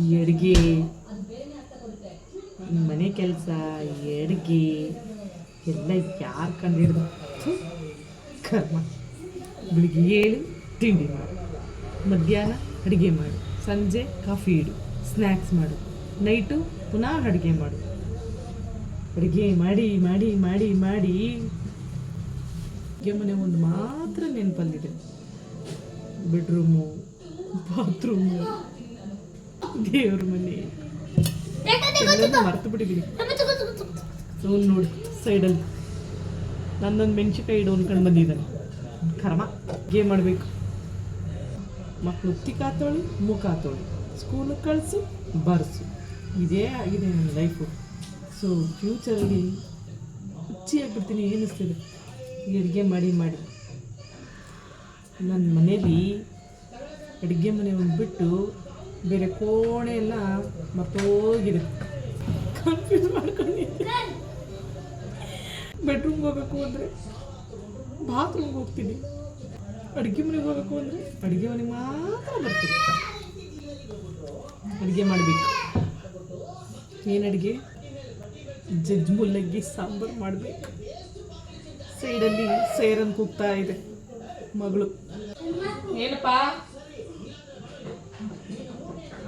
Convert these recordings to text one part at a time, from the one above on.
ಈ ಅಡುಗೆ ಮನೆ ಕೆಲಸ ಅಡುಗೆ, ಎಲ್ಲ ಯಾರು ಕಂಡಿಡ್ದು ಕರ್ಮ. ಬೆಳಿಗ್ಗೆ ಏಳು, ತಿಂಡಿ ಮಾಡು. ಮಧ್ಯಾಹ್ನ ಅಡುಗೆ ಮಾಡು. ಸಂಜೆ ಕಾಫಿ ಇಡು. ಸ್ನ್ಯಾಕ್ಸ್ ಮಾಡು. ನೈಟು ಪುನಃ ಅಡುಗೆ ಮಾಡು. ಅಡುಗೆ ಮಾಡಿ ಮಾಡಿ ಮಾಡಿ ಮಾಡಿ. ಅಡುಗೆ ಮನೆ ಒಂದು ಮಾತ್ರ ನೆನಪಲ್ಲಿದೆ. Bedroom, bathroom. ದೇವ್ರ ಮನೆ. ಮರ್ತು ಬಿಟ್ಟಿದ್ದೀನಿ ಅವ್ನು ನೋಡಿ ಸೈಡಲ್ಲಿ. ನನ್ನೊಂದು ಮೆಣಸಿನ್ಕಾಯಿ ಇಡು ಅನ್ಕೊಂಡು ಬಂದಿದ್ದಾನೆ ಕರ್ಮ ಗೇಮ್ ಮಾಡಬೇಕು. ಮಕ್ಕಳು ಉತ್ತಿ ಕಾತೋಳಿ ಮುಖ ತೊಳಿ ಸ್ಕೂಲಿಗೆ ಕಳಿಸು ಬರ್ಸು. ಇದೇ ಆಗಿದೆ ನನ್ನ ಲೈಫು ಸೊ ಫ್ಯೂಚರಲ್ಲಿ ಹುಚ್ಚಿ ಆಗ್ಬಿಡ್ತೀನಿ ಏನಿಸ್ತಿದೆ ಈ ಅಡುಗೆ ಮಾಡಿ ಮಾಡಿ. ನನ್ನ ಮನೇಲಿ ಅಡುಗೆ ಮನೆ ಒಂದು ಬಿಟ್ಟು ಬೇರೆ ಕೋಣೆ ಎಲ್ಲ ಮತ್ತೋಗಿದೆ ಕನ್ಫ್ಯೂಸ್ ಮಾಡ್ಕೊಂಡಿದ್ದೆ. ಬೆಡ್ರೂಮ್ಗೆ ಹೋಗಬೇಕು ಅಂದರೆ ಬಾತ್ರೂಮ್ಗೆ ಹೋಗ್ತೀನಿ. ಅಡುಗೆ ಮನೆಗೆ ಹೋಗಬೇಕು ಅಂದರೆ ಅಡುಗೆ ಮನೆಗೆ ಮಾತ್ರ ಬರ್ತೀನಿ. ಅಡುಗೆ ಮಾಡಬೇಕು. ಏನು ಅಡುಗೆ? ಜಜ್ ಮುಲ್ಲಗ್ಗಿ ಸಾಂಬಾರು ಮಾಡಬೇಕು. ಸೈಡಲ್ಲಿ ಸೇರನ್ ಕೂಗ್ತಾ ಇದೆ ಮಗಳು. ಏನಪ್ಪ?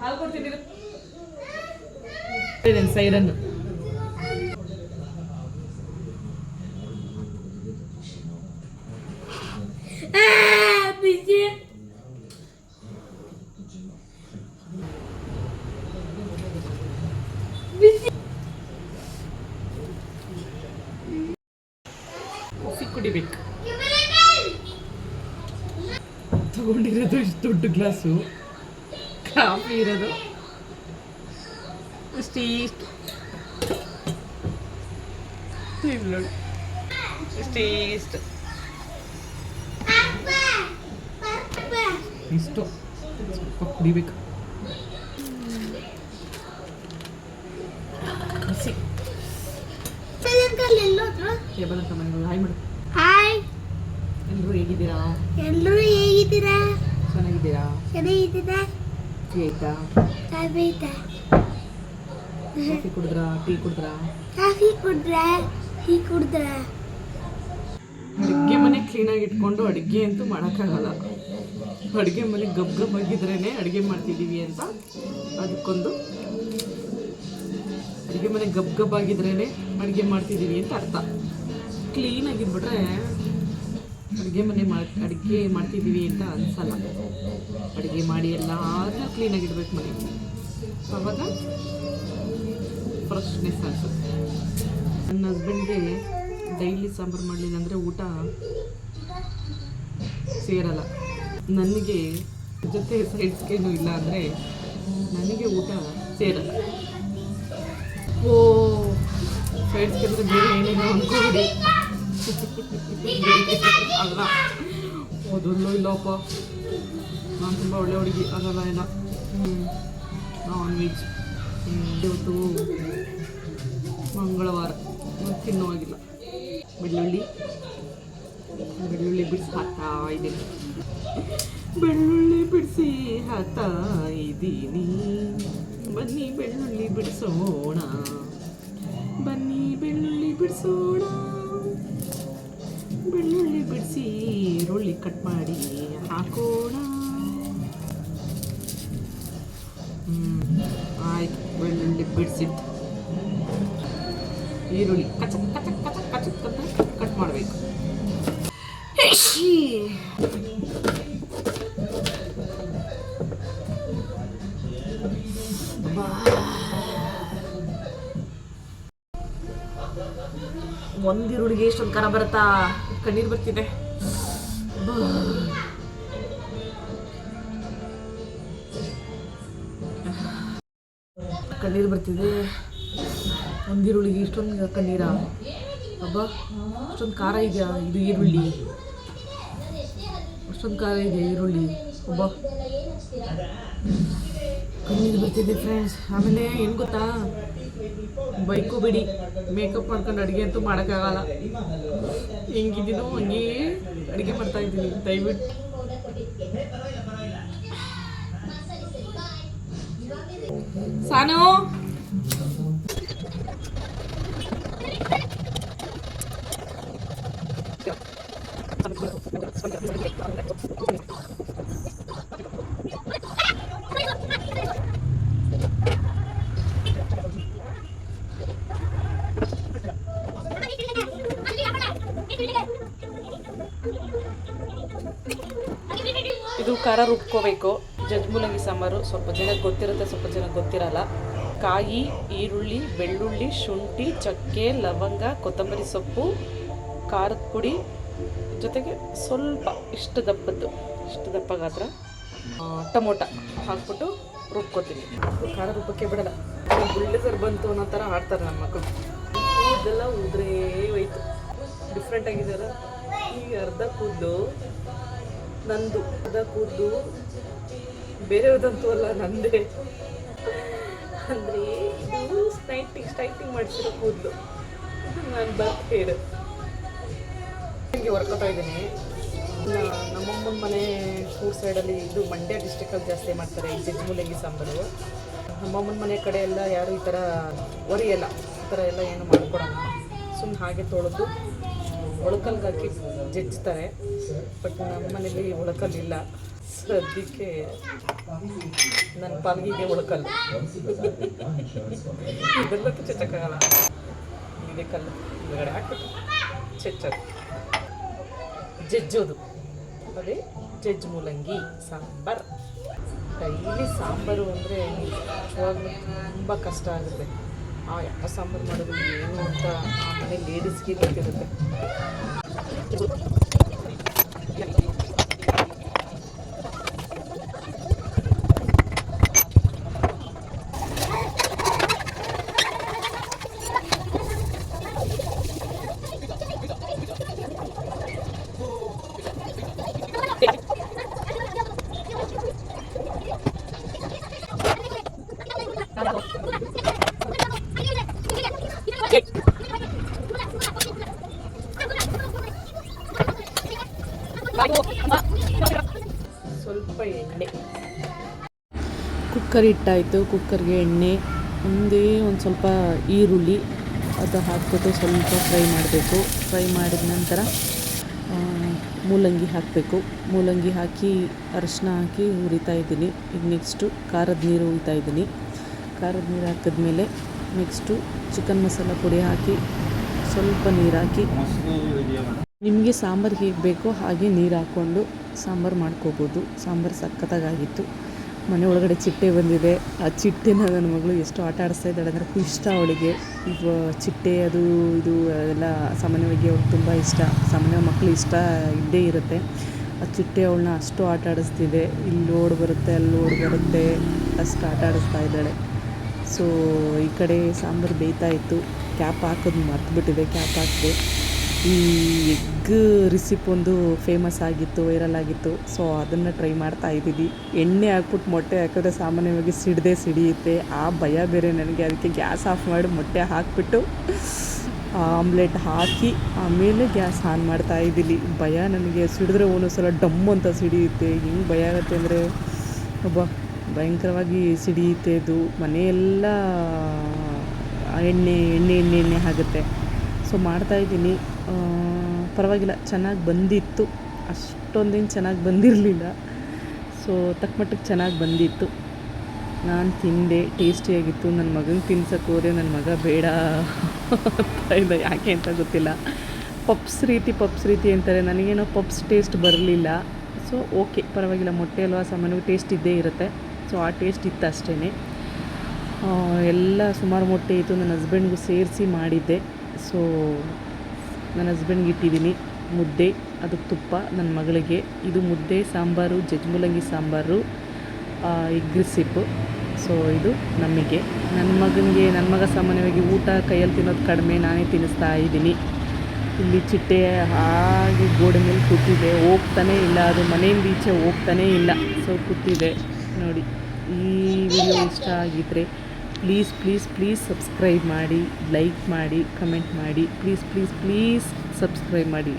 ಹಾಲು ಕೊಡ್ತಿದ್ದೀರ ಸೈರನ್ ಬಿಸಿ ಬಿಸಿ ಕಾಫಿ ಕುಡಿಬೇಕು ತಗೊಂಡಿರೋದು ಇಷ್ಟು ದೊಡ್ಡ ಗ್ಲಾಸು ಕಾಫಿ ಇರೋದು. ಇಷ್ಟು ಇಷ್ಟು. ನೋಡಿ. ಇಷ್ಟು ಇಷ್ಟು. ಸ್ವಲ್ಪ ಕುಡಿಬೇಕು. ಹಾಯ್ ಮಾಡು ಹಾಯ್ ಎಲ್ಲರೂ ಹೇಗಿದ್ದೀರಾ? ಎಲ್ಲರೂ ಹೇಗಿದ್ದೀರಾ? ಚೆನ್ನಾಗಿದ್ದೀರಾ? ಚೆನ್ನಾಗಿದ್ದೀರಾ? ಟೀ ಆಯ್ತಾ? ಕಾಫಿ ಕಾಫಿ ಕುಡಿದ್ರಾ? ಟೀ ಕುಡಿದ್ರಾ? ಕಾಫಿ ಕುಡಿದ್ರ ಟೀ ಕುಡಿದ್ರೆ. ಅಡುಗೆ ಮನೆ ಕ್ಲೀನಾಗಿ ಇಟ್ಕೊಂಡು ಅಡುಗೆ ಅಂತೂ ಮಾಡೋಕ್ಕಾಗಲ್ಲ. ಅಡುಗೆ ಮನೆ ಗಬ್ ಗಬ್ ಆಗಿದ್ರೇ ಅಡುಗೆ ಮಾಡ್ತಿದ್ದೀವಿ ಅಂತ ಅದಕ್ಕೊಂದು ಅಡುಗೆ ಮನೆ ಗಬ್ ಗಬ್ ಆಗಿದ್ರೇ ಅಡುಗೆ ಮಾಡ್ತಿದ್ದೀವಿ ಅಂತ ಅರ್ಥ. ಕ್ಲೀನಾಗಿದ್ಬಿಟ್ರೆ ಅಡುಗೆ ಮನೆ ಮಾಡಿ ಅಡುಗೆ ಮಾಡ್ತಿದ್ದೀವಿ ಅಂತ ಅನ್ಸಲ್ಲ. ಅಡುಗೆ ಮಾಡಿ ಎಲ್ಲ ಕ್ಲೀನಾಗಿ ಕ್ಲೀನಾಗಿಡ್ಬೇಕು ಮನೆ ಅವಾಗ ಫ್ರೆಶ್ನೆಸ್ ಅನ್ಸುತ್ತೆ. ನನ್ನ ಹಸ್ಬೆಂಡ್ಗೆ ಡೈಲಿ ಸಾಂಬಾರು ಮಾಡಲಿಲ್ಲ ಅಂದರೆ ಊಟ ಸೇರಲ್ಲ. ನನಗೆ ಜೊತೆ ಸೈಡ್ಸ್ಗೇನು ಇಲ್ಲ ಅಂದರೆ ನನಗೆ ಊಟ ಸೇರಲ್ಲ. ಓ ಸೈಡ್ಸ್ಗೆ ಅಂದರೆ ಬೇರೆ ಏನೇನೋ ಅಂದ್ಕೊಬಿಡಿ ಅಲ್ಲ. ಅದಲ್ಲೋ ಇಲ್ಲಪ್ಪ. ನಾನು ತುಂಬ ಒಳ್ಳೆ ಹುಡುಗಿ. ಅದಲ್ಲ, ಇಲ್ಲ. ನಾನ್ ವೆಜ್ ಇವತ್ತು ಮಂಗಳವಾರ. ತಿನ್ನೋ ತಿನ್ನುವಾಗಿಲ್ಲ ಬೆಳ್ಳುಳ್ಳಿ. ಬೆಳ್ಳುಳ್ಳಿ ಬಿಡಿಸಿ ಹಾಕ್ತಾ ಇದ್ದೀನಿ. ಬೆಳ್ಳುಳ್ಳಿ ಬಿಡಿಸಿ ಹಾಕ್ತಾ ಇದ್ದೀನಿ. ಬನ್ನಿ ಬೆಳ್ಳುಳ್ಳಿ ಬಿಡಿಸೋಣ. ಬನ್ನಿ ಬೆಳ್ಳುಳ್ಳಿ ಬಿಡಿಸೋಣ. ಬೆಳ್ಳುಳ್ಳಿ ಬಿಡಿಸಿ, ಈರುಳ್ಳಿ ಕಟ್ ಮಾಡಿ, ಹಾಕೋಣ. ಆಯ್ತು, ಬೆಳ್ಳುಳ್ಳಿ ಬಿಡಿಸಿದ್ದು ಈರುಳ್ಳಿ ಕಚಕ್ ಕಚಕ್ ಕಚಕ್ ಕಚಕ್ ಕಟ್ ಮಾಡಬೇಕು. ಒಂದು ಎಷ್ಟೊಂದು ಖರ ಬರುತ್ತಾ? ಕಣ್ಣೀರು ಬರ್ತಿದೆ. ಕಣ್ಣೀರು ಬರ್ತಿದೆ. ಒಂದಿರುಳಿಗೆ ಇಷ್ಟೊಂದು ಕಣ್ಣೀರ? ಅಬ್ಬ ಅಷ್ಟೊಂದು ಖಾರ ಇದೆಯಾ ಇದು ಈರುಳ್ಳಿ. ಅಷ್ಟೊಂದು ಖಾರ ಇದೆ ಈರುಳ್ಳಿ. ಒಬ್ಬ ಕಣ್ಣೀರು ಬರ್ತಿದೆ ಫ್ರೆಂಡ್ಸ್ ಆಮೇಲೆ ಏನು ಗೊತ್ತಾ? ಬೈಕು ಬಿಡಿ. ಮೇಕಪ್ ಮಾಡ್ಕೊಂಡು ಅಡುಗೆ ಅಂತೂ ಮಾಡೋಕ್ಕಾಗಲ್ಲ. ಹೆಂಗಿದ್ದೀನೋ ಹಂಗೆ ಅಡುಗೆ ಮಾಡ್ತಾ ಇದ್ದೀನಿ. ದಯವಿಟ್ಟು. ಸಾನು ಇದು ಖಾರ ರುಬ್ಕೋಬೇಕು. ಜಜ್ಮುಲಂಗಿ ಸಾಂಬಾರು. ಸ್ವಲ್ಪ ಜನಕ್ಕೆ ಗೊತ್ತಿರುತ್ತೆ, ಸ್ವಲ್ಪ ಜನಕ್ಕೆ ಗೊತ್ತಿರಲ್ಲ. ಕಾಯಿ, ಈರುಳ್ಳಿ, ಬೆಳ್ಳುಳ್ಳಿ, ಶುಂಠಿ, ಚಕ್ಕೆ, ಲವಂಗ, ಕೊತ್ತಂಬರಿ ಸೊಪ್ಪು, ಖಾರದ ಪುಡಿ. ಜೊತೆಗೆ ಸ್ವಲ್ಪ ಇಷ್ಟು ದಪ್ಪದ್ದು. ಇಷ್ಟು ದಪ್ಪ ಗಾತ್ರ. ಟೊಮೊಟ ಹಾಕ್ಬಿಟ್ಟು ರುಬ್ಕೋತೀನಿ. ಖಾರ ರುಬ್ಬಕ್ಕೆ ಬಿಡಲ್ಲ. ಬುಲ್ಡಸರ್ ಬಂತು ಅನ್ನೋ ಥರ ಆಡ್ತಾರೆ ನಮ್ಮ ಮಕ್ಕಳು. ಕೂದಲೆಲ್ಲ ಉದ್ರೇ ಹೋಯ್ತು. ಡಿಫ್ರೆಂಟ್ ಆಗಿದಾರ ಈಗ ಅರ್ಧ ಕೂದಲು ನಂದು ಅದ ಕೂದಲು. ಬೇರೆಯವ್ರದಂತೂ ಅಲ್ಲ, ನಂದೇ. ಅಂದರೆ ಇದು ಸ್ಟೈಟಿಂಗ್ ಸ್ಟೈಟಿಂಗ್ ಮಾಡಿಸಿರೋ ಕೂದಲು. ನಾನು ಬರ್ತ್ ಹೇರ್. ಹಿಂಗೆ ಇದ್ದೀನಿ. ನಮ್ಮಮ್ಮನ ಮನೆ ಊರ್ ಸೈಡಲ್ಲಿ ಇದು ಮಂಡ್ಯ ಡಿಸ್ಟಿಕಲ್ಲಿ ಜಾಸ್ತಿ ಮಾಡ್ತಾರೆ, ಈ ಜಜ್ಮುಲಂಗಿ ಸಾಂಬಾರು. ನಮ್ಮಮ್ಮನ ಮನೆ ಕಡೆ ಎಲ್ಲ ಯಾರು ಈ ಥರ ಒರಿಯಲ್ಲ, ಈ ಥರ ಎಲ್ಲ ಏನು ಮಾಡ್ಕೊಡೋಣ ಸುಮ್ಮನೆ ಹಾಗೆ ತೊಳೆದು ಒಳಕಲ್ಗೆ ಹಾಕಿ ಜಜ್ಜ್ತಾರೆ ಬಟ್ ನಮ್ಮ ಮನೇಲಿ ಒಳಕಲ್ ಇಲ್ಲ. ಸದ್ಯಕ್ಕೆ ನನ್ನ ಪಾಲ್ಗಿಗೆ ಒಳಕಲ್ಲು. ಇದೆಲ್ಲಕ್ಕೂ ಚೆಚ್ಚಕ್ಕಾಗಲ್ಲ ಇದೆ ಕಲ್ಲು. ಒಳಗಡೆ ಹಾಕ್ಬಿಟ್ಟು ಚೆಚ್ಚೋದು. ಜಜ್ಜೋದು. ಅದೇ ಜಜ್ಜ್ ಮೂಲಂಗಿ, ಸಾಂಬಾರು. ಡೈಲಿ ಸಾಂಬಾರು ಅಂದರೆ ತುಂಬ ಕಷ್ಟ ಆಗುತ್ತೆ. ಆ ಯಾವ ಸಾಂಬಾರು ಮಾಡೋದು ಏನು ಅಂತ ಆ ಮನೆ ಲೇಡೀಸ್ಗೆ ಗೊತ್ತಿರುತ್ತೆ. ಸ್ವಲ್ಪ ಎಣ್ಣೆ. ಕುಕ್ಕರ್ ಇಟ್ಟಾಯಿತು ಕುಕ್ಕರ್ಗೆ ಎಣ್ಣೆ, ಒಂದೇ ಒಂದು ಸ್ವಲ್ಪ ಈರುಳ್ಳಿ, ಅದು ಹಾಕ್ಬಿಟ್ಟು ಸ್ವಲ್ಪ ಫ್ರೈ ಮಾಡಬೇಕು. ಫ್ರೈ ಮಾಡಿದ ನಂತರ ಮೂಲಂಗಿ ಹಾಕಬೇಕು. ಮೂಲಂಗಿ ಹಾಕಿ ಅರಶಿನ ಹಾಕಿ ಹುರಿತಾ ಇದ್ದೀನಿ. ಈಗ ನೆಕ್ಸ್ಟು ಖಾರದ ನೀರು ಹುರಿತಾ ಇದ್ದೀನಿ. ಖಾರದ ನೀರು ಹಾಕಿದ್ಮೇಲೆ ನೆಕ್ಸ್ಟು ಚಿಕನ್ ಮಸಾಲ ಪುಡಿ ಹಾಕಿ ಸ್ವಲ್ಪ ನೀರು ಹಾಕಿ. ನಿಮಗೆ ಸಾಂಬಾರು ಹೇಗೆ ಬೇಕೋ ಹಾಗೆ ನೀರು ಹಾಕ್ಕೊಂಡು ಸಾಂಬಾರು ಮಾಡ್ಕೋಬೋದು. ಸಾಂಬಾರು ಸಖತ್ತಾಗಿತ್ತು ಮನೆ ಒಳಗಡೆ ಚಿಟ್ಟೆ ಬಂದಿದೆ. ಆ ಚಿಟ್ಟೆನ ನನ್ನ ಮಗಳು ಎಷ್ಟು ಆಟ ಆಡಿಸ್ತಾ ಇದ್ದಾಳೆ. ಅಂದರೆ ಇಷ್ಟ ಅವಳಿಗೆ. ಈಗ ಚಿಟ್ಟೆ ಅದು ಇದು ಎಲ್ಲ ಸಾಮಾನ್ಯವಾಗಿ ಅವ್ಳಿಗೆ ತುಂಬ ಇಷ್ಟ. ಸಾಮಾನ್ಯ ಮಕ್ಕಳು ಇಷ್ಟ ಇದ್ದೇ ಇರುತ್ತೆ. ಆ ಚಿಟ್ಟೆ ಅವಳನ್ನ ಅಷ್ಟು ಆಟ ಆಡಿಸ್ತಿದೆ. ಇಲ್ಲಿ ಓಡ್ ಬರುತ್ತೆ, ಅಲ್ಲಿ ಓಡ್ ಬರುತ್ತೆ. ಅಷ್ಟು ಆಟ ಆಡಿಸ್ತಾ ಇದ್ದಾಳೆ. ಸೊ ಈ ಕಡೆ ಸಾಂಬಾರು ಬೇಯ್ತಾ ಇತ್ತು. ಕ್ಯಾಪ್ ಹಾಕೋದು ಮರ್ತುಬಿಟ್ಟಿದೆ. ಕ್ಯಾಪ್ ಹಾಕಿದೆ. ಈ ಎಗ್ ರೆಸಿಪಿ ಒಂದು ಫೇಮಸ್ ಆಗಿತ್ತು ವೈರಲ್ ಆಗಿತ್ತು. ಸೊ ಅದನ್ನು ಟ್ರೈ ಮಾಡ್ತಾ ಇದ್ದೀವಿ. ಎಣ್ಣೆ ಹಾಕ್ಬಿಟ್ಟು ಮೊಟ್ಟೆ ಹಾಕಿದ್ರೆ ಸಾಮಾನ್ಯವಾಗಿ ಸಿಡದೆ ಸಿಡಿಯುತ್ತೆ. ಆ ಭಯ ಬೇರೆ ನನಗೆ. ಅದಕ್ಕೆ ಗ್ಯಾಸ್ ಆಫ್ ಮಾಡಿ ಮೊಟ್ಟೆ ಹಾಕಿಬಿಟ್ಟು ಆಮ್ಲೆಟ್ ಹಾಕಿ ಆಮೇಲೆ ಗ್ಯಾಸ್ ಆನ್ ಮಾಡ್ತಾ ಇದ್ದೀನಿ ಭಯ ನನಗೆ. ಸಿಡಿದ್ರೆ ಒಂದೊಂದು ಸಲ ಡಮ್ ಅಂತ ಸಿಡಿಯುತ್ತೆ. ಹೆಂಗೆ ಭಯ ಆಗುತ್ತೆ ಅಂದರೆ ಒಬ್ಬ ಭಯಂಕರವಾಗಿ ಸಿಡಿಯುತ್ತೆ ಅದು. ಮನೆಯೆಲ್ಲ ಎಣ್ಣೆ ಎಣ್ಣೆ ಎಣ್ಣೆ ಎಣ್ಣೆ ಆಗುತ್ತೆ ಸೊ ಮಾಡ್ತಾಯಿದ್ದೀನಿ ಪರವಾಗಿಲ್ಲ, ಚೆನ್ನಾಗಿ ಬಂದಿತ್ತು. ಅಷ್ಟೊಂದೇನು ಚೆನ್ನಾಗಿ ಬಂದಿರಲಿಲ್ಲ. ಸೊ ತಕ್ಕ ಮಟ್ಟಿಗೆ ಚೆನ್ನಾಗಿ ಬಂದಿತ್ತು. ನಾನು ತಿಂದೆ ಟೇಸ್ಟಿಯಾಗಿತ್ತು ನನ್ನ ಮಗನ ತಿನ್ಸಕ್ಕೆ ಹೋದೆ ನನ್ನ ಮಗ ಬೇಡ ಅಂತ ಇದ್ದ ಯಾಕೆ ಅಂತ ಗೊತ್ತಿಲ್ಲ. ಪಪ್ಸ್ ರೀತಿ ಪಪ್ಸ್ ರೀತಿ ಅಂತಾರೆ. ನನಗೇನೋ ಪಪ್ಸ್ ಟೇಸ್ಟ್ ಬರಲಿಲ್ಲ. ಸೊ ಓಕೆ ಪರವಾಗಿಲ್ಲ. ಮೊಟ್ಟೆ, ಅಲ್ವಾ, ಸಾಮಾನ್ಯವಾಗಿ ಟೇಸ್ಟ್ ಇದ್ದೇ ಇರುತ್ತೆ. ಸೊ ಆ ಟೇಸ್ಟ್ ಇತ್ತು ಅಷ್ಟೇ ಎಲ್ಲ ಸುಮಾರು ಮೊಟ್ಟೆ ಇತ್ತು. ನನ್ನ ಹಸ್ಬೆಂಡ್ಗೂ ಸೇರಿಸಿ ಮಾಡಿದ್ದೆ. ಸೊ ನನ್ನ ಹಸ್ಬೆಂಡ್ಗೆ ಇಟ್ಟಿದ್ದೀನಿ. ಮುದ್ದೆ, ಅದು ತುಪ್ಪ, ನನ್ನ ಮಗಳಿಗೆ. ಇದು ಮುದ್ದೆ, ಸಾಂಬಾರು, ಜಜ್ಮುಲಂಗಿ ಸಾಂಬಾರು ಎಗ್ ಸೊ ಇದು ನಮಗೆ. ನನ್ನ ಮಗನಿಗೆ, ನನ್ನ ಮಗ ಸಾಮಾನ್ಯವಾಗಿ ಊಟ ಕೈಯಲ್ಲಿ ತಿನ್ನೋದು ಕಡಿಮೆ, ನಾನೇ ತಿನ್ನಿಸ್ತಾ ಇದ್ದೀನಿ. ಇಲ್ಲಿ ಚಿಟ್ಟೆ ಹಾಗೆ ಗೋಡೆ ಮೇಲೆ ಕೂತಿದೆ. ಹೋಗ್ತಾನೇ ಇಲ್ಲ. ಅದು ಮನೆಯಿಂದ ಈಚೆ ಹೋಗ್ತಾನೇ ಇಲ್ಲ. ಸೊ ಕೂತಿದೆ. ನೋಡಿ, ಈ ವಿಡಿಯೋ ಇಷ್ಟ ಆಗಿದ್ದರೆ ಪ್ಲೀಸ್ ಪ್ಲೀಸ್ ಪ್ಲೀಸ್ ಸಬ್ಸ್ಕ್ರೈಬ್ ಮಾಡಿ ಲೈಕ್ ಮಾಡಿ ಕಮೆಂಟ್ ಮಾಡಿ. ಪ್ಲೀಸ್ ಪ್ಲೀಸ್ ಪ್ಲೀಸ್ ಸಬ್ಸ್ಕ್ರೈಬ್ ಮಾಡಿ.